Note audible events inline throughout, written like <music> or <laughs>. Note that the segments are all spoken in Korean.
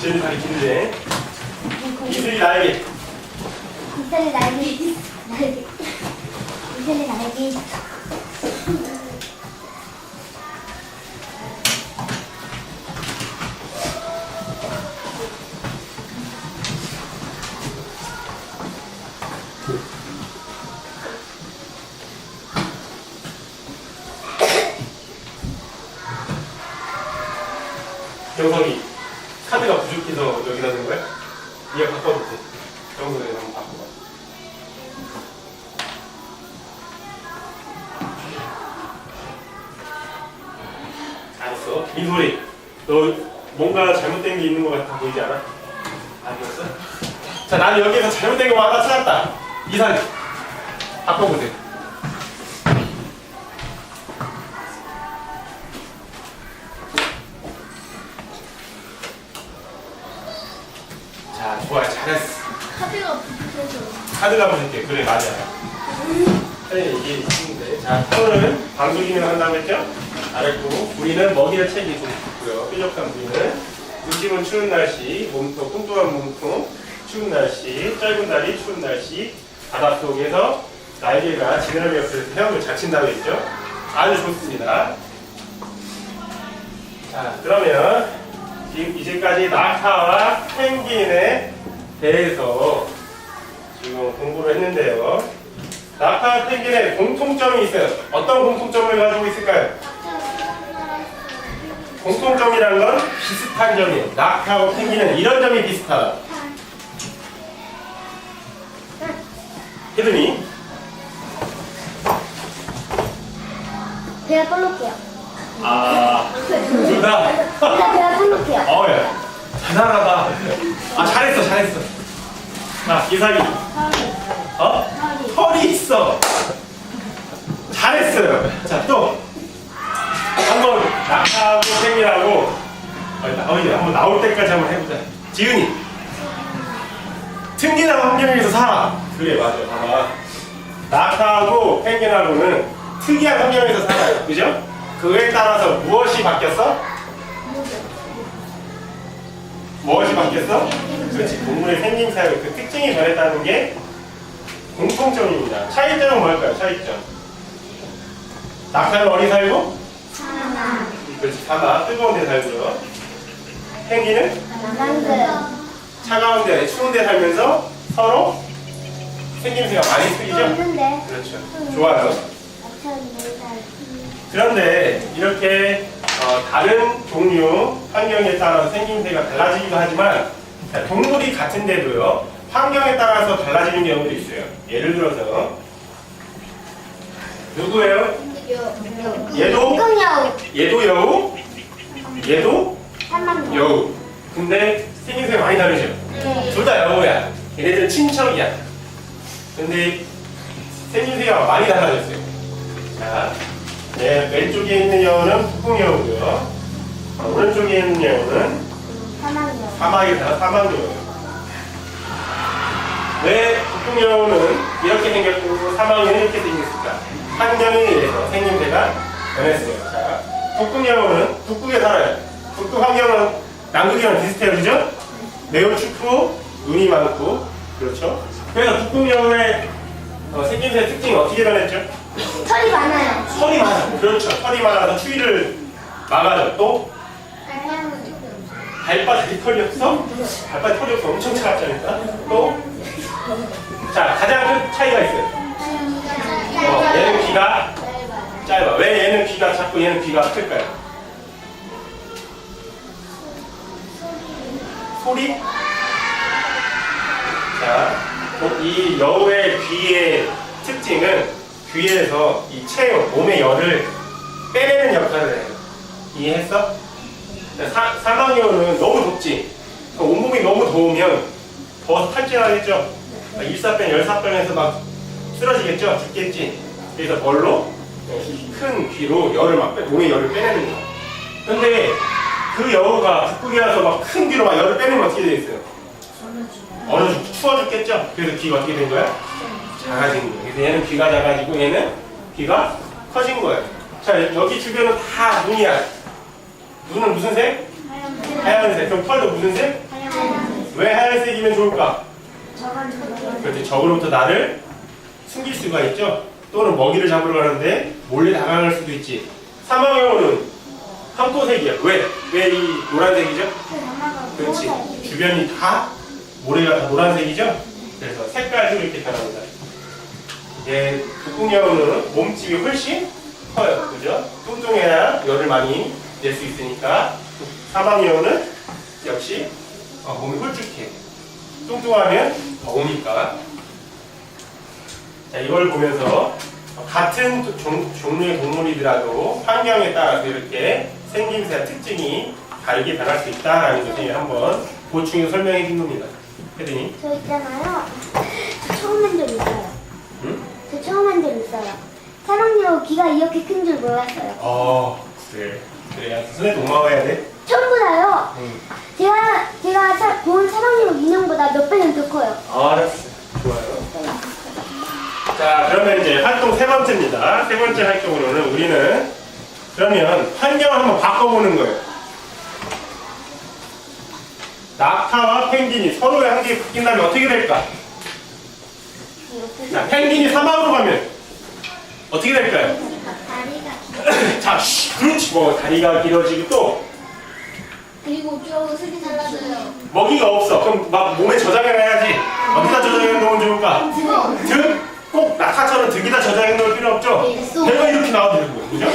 다리 긴데. 이슬이 날개. 이슬이 날개 날개 이슬이 날개 경성이 잘했어. 민소리, 너 뭔가 잘못된 게 있는 것 같아 보이지 않아? 아니었어? 자, 나는 여기에서 잘못된 거 하나 찾았다. 이상 바꿔보세요. 자, 좋아, 잘했어. 카드가 부족해서 카드가 보실게. 그래, 맞아. 네, 이게 있는데. 자, 털은 방수 기능을 한다고 했죠? 잘했고, 우리는 먹이를 책이 좀 있고요. 뾰족한 부위는 음식은 추운 날씨, 몸통, 뚱뚱한 몸통, 추운 날씨, 짧은 다리, 추운 날씨, 바닷속에서 날개가 지느러미 옆에서 헤엄을 잘 친다고 했죠? 아주 좋습니다. 자, 그러면 지금 이제까지 낙타와 펭귄에 대해서 지금 공부를 했는데요. 낙타와 펭귄의 공통점이 있어요. 어떤 공통점을 가지고 있을까요? 공통점이란 건 비슷한 점이에요. 낙타하고 펭귄은 이런 점이 비슷하다. 혜준이 배가 볼록해요 아, 둘 다. 일단 배가 볼록해요 어야 대단하다. 아 잘했어 잘했어. 자 이삭이 털이 어 털이 있어. 잘했어요. 자 또 어, 일단 어이 한번 나올 때까지 한번 해보자. 지은이 특이한 환경에서 살아. 그래 맞아 봐봐. 낙하하고 펭귄하고는 특이한 환경에서 살아요. 그죠? 그에 따라서 무엇이 바뀌었어? 무엇이 바뀌었어? 그렇지 동물의 생김새 그 특징이 변했다는 게 공통점입니다. 차이점은 뭘까요? 차이점. 낙타는 어디 살고? 그렇지 사막 뜨거운 데 살고요. 펭귄은 차가운 데 추운 데 살면서 서로 생김새가 많이 틀리죠? 있는데 그렇죠. 좋아요. 그런데 이렇게 어, 다른 종류 환경에 따라 서 생김새가 달라지기도 하지만 자, 동물이 같은데도요 환경에 따라서 달라지는 경우도 있어요. 예를 들어서 누구예요? 얘도 이건요 얘도 여우, 얘도 여우. 근데 생김새가 많이 다르죠. 네 둘 다 여우야. 얘네들은 친척이야. 근데 생김새가 많이 달라졌어요. 자, 네, 왼쪽에 있는 여우는 북궁여우고요. 어, 오른쪽에 있는 여우는 사막이다, 사막여우예요. 왜 북궁여우는 이렇게 생겼고 사막여우는 이렇게 생겼을까? 환경에 의해서 생김새가 변했어요. 자, 북궁여우는 북극에 살아요. 북극 환경은 남극이랑 비슷해요, 그죠? 매우 춥고 눈이 많고 그렇죠. 그래서 북극여우의 어, 생김새 특징이 어떻게 변했죠? 털이 많아요 털이 많아. 그렇죠. 털이 많아서 추위를 막아줘. 또 발바닥에 털이 없어? 발바닥에 털이 없어. 엄청 차갑잖아. 또 자, 가장 큰 차이가 있어요. 어, 얘는 귀가 짧아. 왜 얘는 귀가 작고 얘는 귀가 클까요? 소리? 자, 어, 이 여우의 귀의 특징은 귀에서 이 체온, 몸의 열을 빼내는 역할을 해요. 이해했어? 사, 사망여우는 너무 덥지? 그 온몸이 너무 더우면 더워서 탈진하겠죠? 일사병, 열사병에서 막 쓰러지겠죠? 죽겠지? 그래서 벌로 이큰 귀로 열을 막 빼, 몸의 열을 빼내는 거야. 근데 그 여우가 북극에 와서 막 큰 귀로 막 열을 빼내면 어떻게 되겠어요? 얼어 죽, 추워 죽겠죠? 그래서 귀가 어떻게 된 거야? 작아진 거예요. 그래서 얘는 귀가 작아지고 얘는 귀가 커진 거예요. 자, 여기 주변은 다 눈이야. 눈은 무슨 색? 하얀 하얀색. 그럼 털도 무슨 색? 하얀색. 왜 하얀색이면 좋을까? 그렇지. 적으로부터 나를 숨길 수가 있죠. 또는 먹이를 잡으러 가는데 몰래 다가갈 수도 있지. 사망형은 황토색이야. 왜? 왜 이 노란색이죠? 그렇지. 주변이 다 모래가 다 노란색이죠. 그래서 색깔도 이렇게 변합니다. 이제 북극여우는 몸집이 훨씬 커요. 그죠? 뚱뚱해야 열을 많이 낼 수 있으니까 사망여우는 역시 어, 몸이 홀쭉해. 뚱뚱하면 더우니까. 자, 이걸 보면서 같은 종, 종류의 동물이더라도 환경에 따라서 이렇게 생김새와 특징이 다르게 변할 수 있다라는 것을 한번 보충해서 설명해 준 겁니다. 혜진이. 저 있잖아요. 저 처음 한적 있어요. 응? 저 처음 한적 있어요. 사랑니로 귀가 이렇게 큰 줄 몰랐어요. 어, 그래. 그래. 손에 동마워야 돼. 처음 보다요. 응. 제가 제가 사, 본 사랑니로 인형보다 몇 배는 더 커요. 알았어. 좋아요. 자, 그러면 이제 활동 세 번째입니다. 세 번째 활동으로는 우리는 그러면 환경을 한번 바꿔보는 거예요. 낙타와 펭귄이 서로의 환경이 바뀐다면 어떻게 될까? 자, 펭귄이 사막으로 가면 어떻게 될까요? <clears throat> 자, 쉬, 그렇지. 뭐 다리가 길어지고 또 그리고 쭉 색이 달라져요. 먹이가 없어. 그럼 막 몸에 저장해놔야지. 어디다 저장해 놓으면 좋을까? 등? 꼭 낙하처럼 등에다 저장해 놓을 필요 없죠? 배가 이렇게 나와도 되고, 그죠?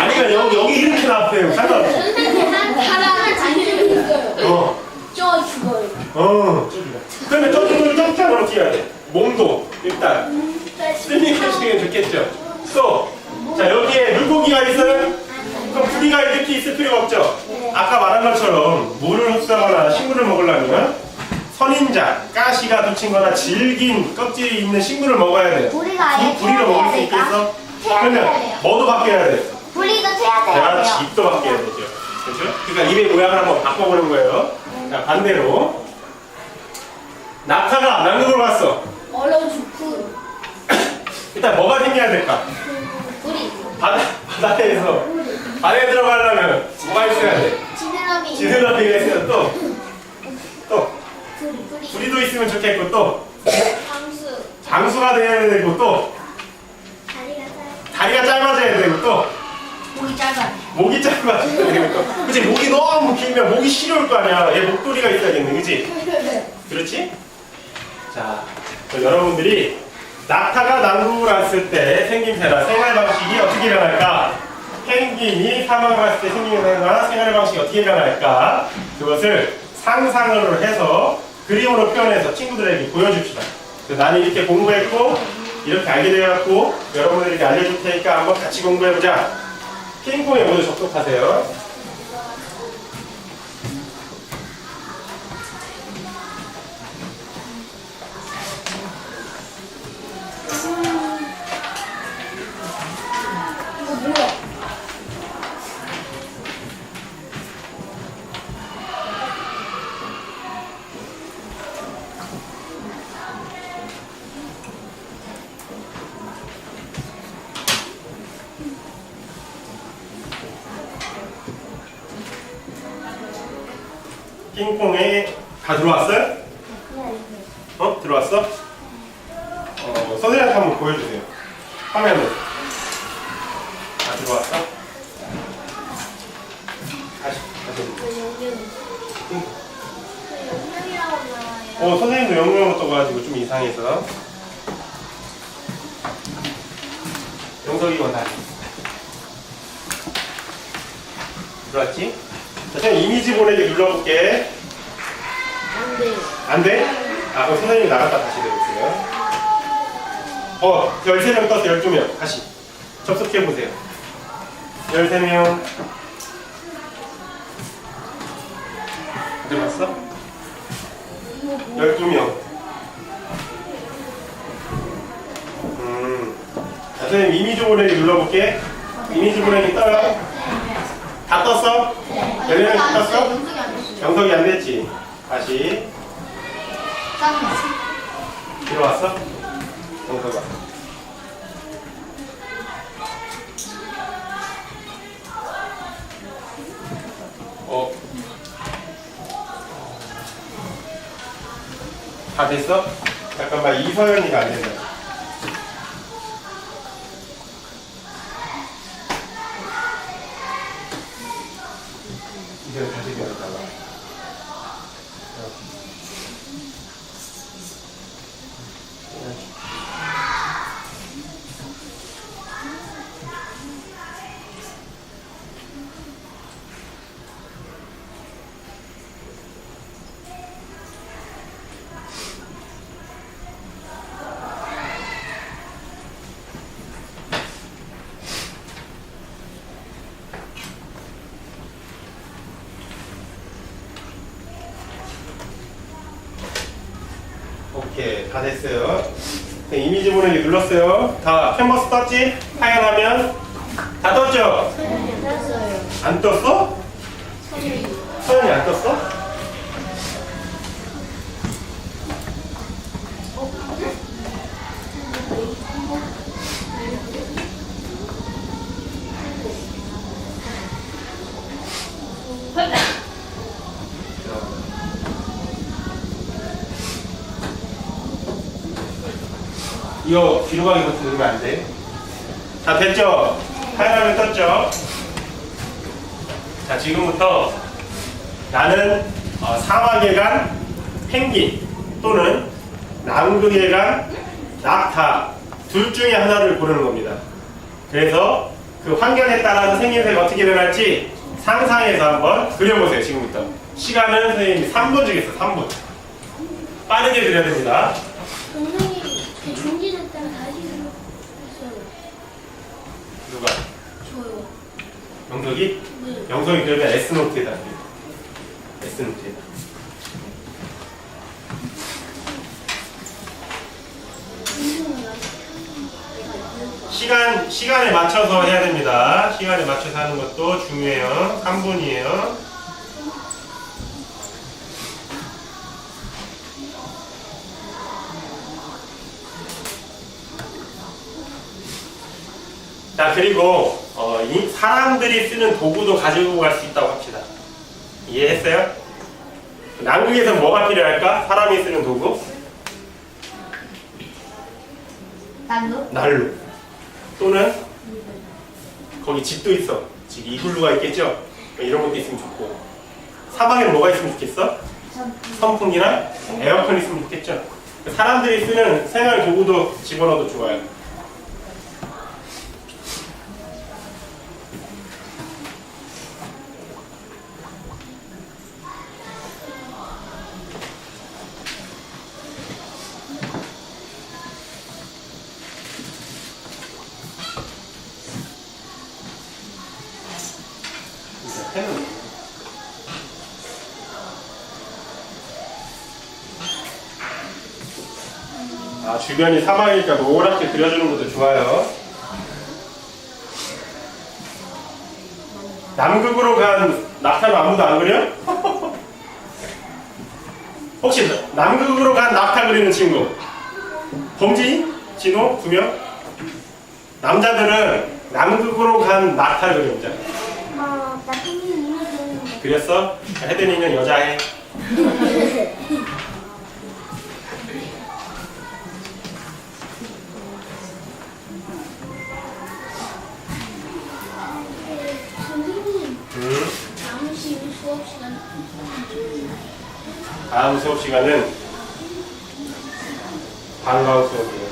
아니면 여기, 여기 이렇게 나와도 되고, 상관없어. 자기를 있어요. 어, 쪄 죽어요. 어. 그러면 점프하면 어떻게 해야 돼? 몸도 일단 스윙 하시는 게 좋겠죠? 또, 자, 여기에 물고기가 있어요? 그럼 부리가 이렇게 있을 필요가 없죠? 아까 말한 것처럼 물을 흡수하거나 식물을 먹으려면 선인장, 가시가 붙인 거나 질긴 껍질이 있는 식물을 먹어야 돼요. 우리가 아예 부- 부리로 먹을 수 있겠어? 태워야 그러면. 뭐도 바뀌어야 돼? 분리도 대화 돼요. 집도 바뀌어야 되죠. 그렇죠? 그러니까 입의 모양을 한번 바꿔보는 거예요. 자, 반대로 낙타가 남극으로 갔어. 얼어 죽고 일단 뭐가 생겨야 될까? 우리 바다, 바다에서 바다에 들어가려면 뭐가 있어야 돼? 지느러미 지느러미가 있어요. 또, 또 부리도 있으면 좋겠고 또 방수 장수가 돼야 되고 또 다리가 짧 다리가 짧아져야 되고 또 목이 짧아 목이 짧아져야 되고 또 그치 목이 너무 길면 목이 시려울 거 아니야. 얘 목도리가 있어야겠네, 그치? 그렇지? 자, 여러분들이 낙타가 남극을 왔을 때 생김새나 생활 방식이 어떻게 변할까? 펭귄이 사막을 갔을 때 생김새나 생활 방식이 어떻게 변할까? 그것을 상상으로 해서 그림으로 표현해서 친구들에게 보여줍시다. 나는 이렇게 공부했고 이렇게 알게 되었고 여러분들에게 알려줄 테니까 한번 같이 공부해보자. 핑퐁에 모두 접속하세요. 이 핑퐁에 다 들어왔어요? 어? 들어왔어? 어, 선생님한테 한번 보여주세요. 화면으로. 다 들어왔어? 다시, 다시. 영명이라고 나와요 어, 선생님도 영어로 떠가지고 좀 이상해서. 영석이 건다. 들어왔지? 자, 선생님 이미지 보내기 눌러볼게. 안 돼 안 돼? 아, 그럼 선생님 나갔다 다시 내볼게요. 어, 13명 떴어, 12명. 다시. 접속해보세요. 13명. 들어갔어? 12명. 음. 자, 선생님 이미지 보내기 눌러볼게. 이미지 보내기 떠요? 다 떴어? 14명 다 떴어? 영석이 안 됐지? 다시 들어왔어? 먹어봐 어. 다 됐어? 잠깐만 이서연이가 안 된다 다 됐어요. 네, 이미지 보내기 눌렀어요. 다 캔버스 떴지? 하얀 화면 다 떴죠? 떴어요. 안 떴어? 이거 뒤로 가기 버튼 누르면 안 돼. 다 됐죠? 하얀 화면 떴죠? 자, 지금부터 나는 어, 사막에 간 펭귄 또는 남극에 간 낙타 둘 중에 하나를 고르는 겁니다. 그래서 그 환경에 따라서 생김새가 어떻게 변할지 상상해서 한번 그려보세요, 지금부터. 시간은 선생님이 3분 주겠어, 3분. 빠르게 그려야 됩니다. 선생님, 그 중지됐다가 다시 했어요. 누가? 저요. 영석이? 네. 영석이 그러면 S노트에다. S노트에다. 시간, 시간에 맞춰서 해야 됩니다. 시간에 맞춰서 하는 것도 중요해요. 3분이에요. 자, 그리고, 어, 이 사람들이 쓰는 도구도 가지고 갈 수 있다고 합시다. 이해했어요? 남극에서 뭐가 필요할까? 사람이 쓰는 도구? 난로? 난로. 또는 거기 집도 있어. 집 이글루가 있겠죠? 이런 것도 있으면 좋고. 사방에는 뭐가 있으면 좋겠어? 선풍기나 에어컨 있으면 좋겠죠? 사람들이 쓰는 생활 도구도 집어넣어도 좋아요. 이제 펜은 아, 주변이 사막이니까 노랗게 그려주는 것도 좋아요. 남극으로 간 낙타는 아무도 안 그려? <laughs> 혹시 남극으로 간 낙타 그리는 친구? 범지? 진호? 두 명? 남자들은 남극으로 간 낙타 그려보자. 어, 나 펭귄 이미 그렸는데. 그렸어? 혜든이는 여자애. <laughs> 다음 수업 시간은 방과후 수업이에요.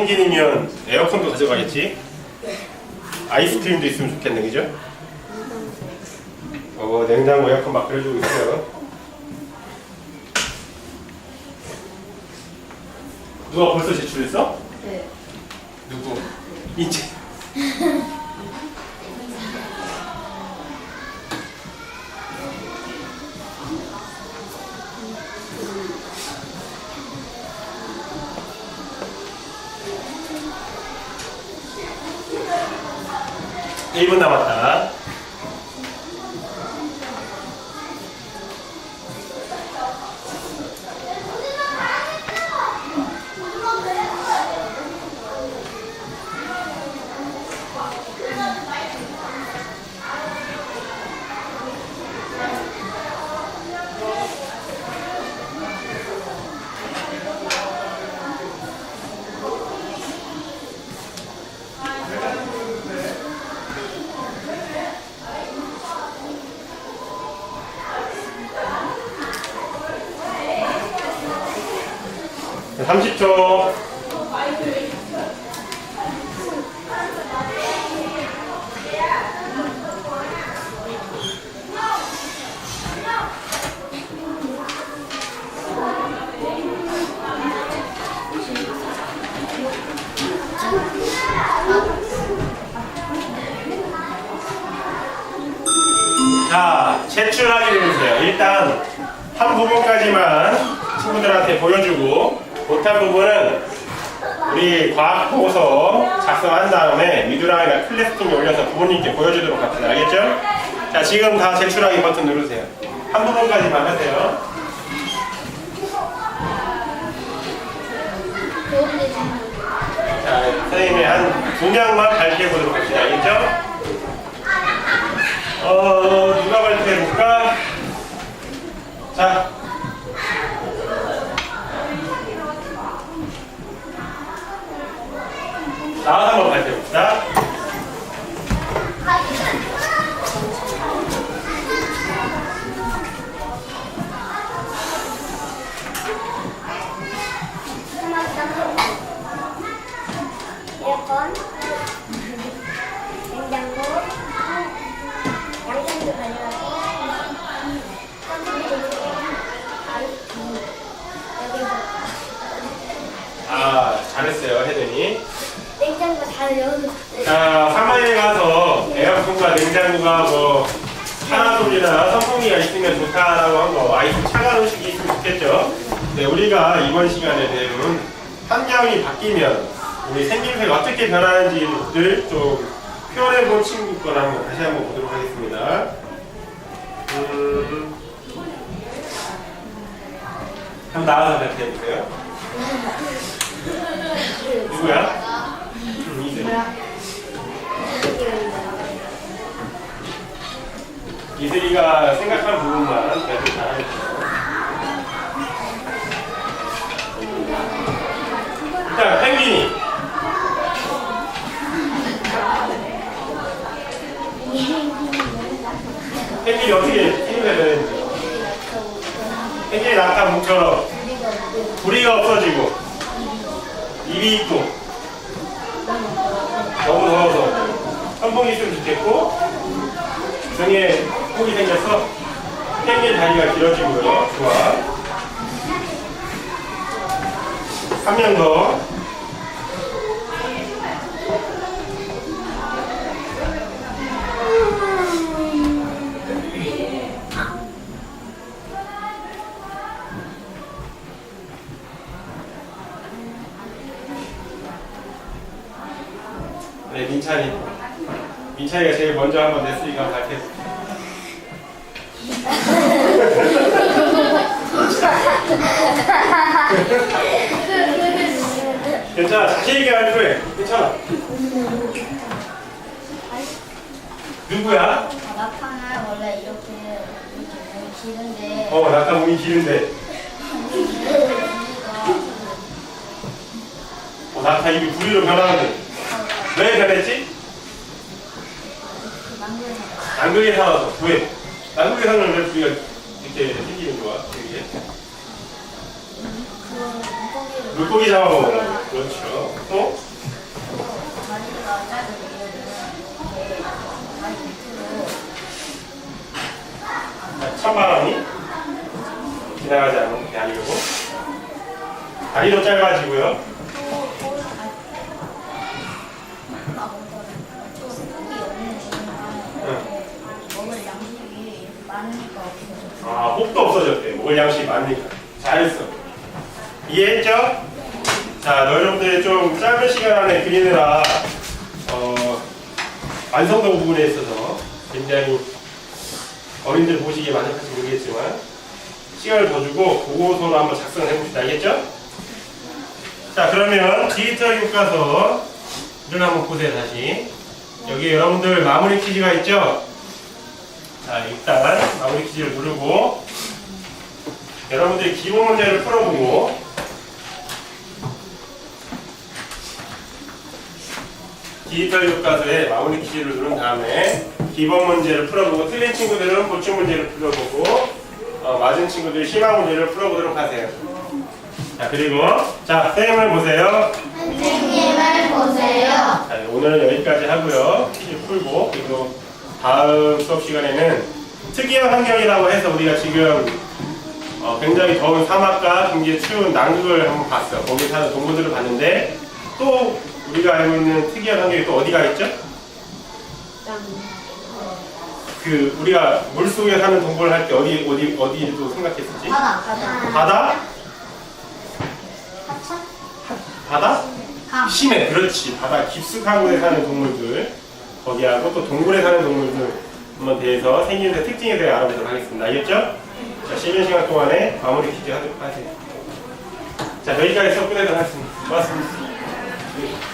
펭귄이면 에어컨도 가져가겠지? 아이스크림도 있으면 좋겠네, 그죠? 어, 냉장고 에어컨 막 그려주고 있어요. 누가 벌써 제출했어? 네. 누구? 이제. 1분 남았다. 30초. 자, 제출하기를 해주세요. 일단 한 부분까지만 친구들한테 보여주고 못한 부분은 우리 과학 보고서 작성한 다음에 미드랑이나 클래스팀에 올려서 부모님께 보여주도록 합시다. 알겠죠? 자, 지금 다 제출하기 버튼 누르세요. 한 부분까지만 하세요. 자, 선생님이 한 두 명만 발표해 보도록 합시다. 알겠죠? 어, 누가 발표해 볼까? 자. 나와서 한 자, 사마에 가서 에어컨과 냉장고가 뭐 파라솔이나 선풍기가 있으면 좋다라고 한 거, 아이스 차가운 음식이 있으면 좋겠죠. 네, 우리가 이번 시간에 배운 환경이 바뀌면 우리 생김새가 어떻게 변하는지를 좀 표현해 본 친구 거를 한번 다시 한번 보도록 하겠습니다. 음, 한번 나와서 발표해 보세요. 누구야? 음, 이슬이. 이슬이가 생각한 부분만 발표 잘하겠죠. 일단 펭귄이 펭귄이 어떻게 생김새 되는지 펭귄이 낙타 뭉쳐 부리가 없어지고 입이 있고 너무 더워서. 선풍기 있으면 좋겠고 등에 폭이 생겨서 펭귄 다리가 길어지고요. 좋아. 한명 더. 민찬이. 민찬이가 제일 먼저 한번 냈으니까 발표해. 괜찮아, 자신 있게 발표해. 괜찮아. 누구야? 나타는 원래 이렇게 이렇게 길은데 어, 나타 몸이 길은데. 어, 나타 입이 부리로 변하는데. 왜 변했지? 남극에 살아서. 왜? 남극에 사는 왜 부리가 이렇게 생기는 거야? 되게? 물고기 잡아먹어. 그렇죠. 또? 다리 밑으로 찬바람이 지나가지 아니고 다리도 짧아지고요. 속이 없는 이유는 응. 먹을 양식이 이렇게 많으니까 없어져. 아, 혹도 없어졌대. 먹을 양식이 많으니까. 잘했어. 이해했죠? 자, 너희들 좀 짧은 시간 안에 그리느라 어, 완성도 부분에 있어서 굉장히 어린들 보시기에 만족할지 모르겠지만 시간을 더 주고 보고서로 한번 작성을 해봅시다. 알겠죠? 자 그러면 디지털 교과서 를 한번 보세요 다시 여기 여러분들 마무리 퀴즈가 있죠? 자 일단 마무리 퀴즈를 누르고 여러분들이 기본 문제를 풀어보고 디지털 교과서에 마무리 퀴즈를 누른 다음에 기본 문제를 풀어보고 틀린 친구들은 보충 문제를 풀어보고 어, 맞은 친구들 희망 문제를 풀어보도록 하세요. 자 그리고 자 선생님을 보세요. 선생님을 보세요. 자, 오늘은 여기까지 하고요. 퀴즈 풀고 그리고 다음 수업 시간에는 특이한 환경이라고 해서 우리가 지금 어, 굉장히 더운 사막과 굉장히 추운 남극을 한번 봤어. 거기 사는 동물들을 봤는데 또 우리가 알고 있는 특이한 환경이 또 어디가 있죠? 그 우리가 물 속에 사는 동물을 할때 어디 어디 어디도 생각했었지? 바다, 바다. 바다? 하천? 바다? 강. 심해 그렇지 바다 깊숙한 곳에 사는 동물들 거기하고 또 동굴에 사는 동물들 한번 대해서 생기는 특징에 대해 알아보도록 하겠습니다. 알겠죠? 자 쉬는 시간 동안에 마무리 퀴즈 하도록 하세요 자 여기까지 수업 끝내도록 하겠습니다. 고맙습니다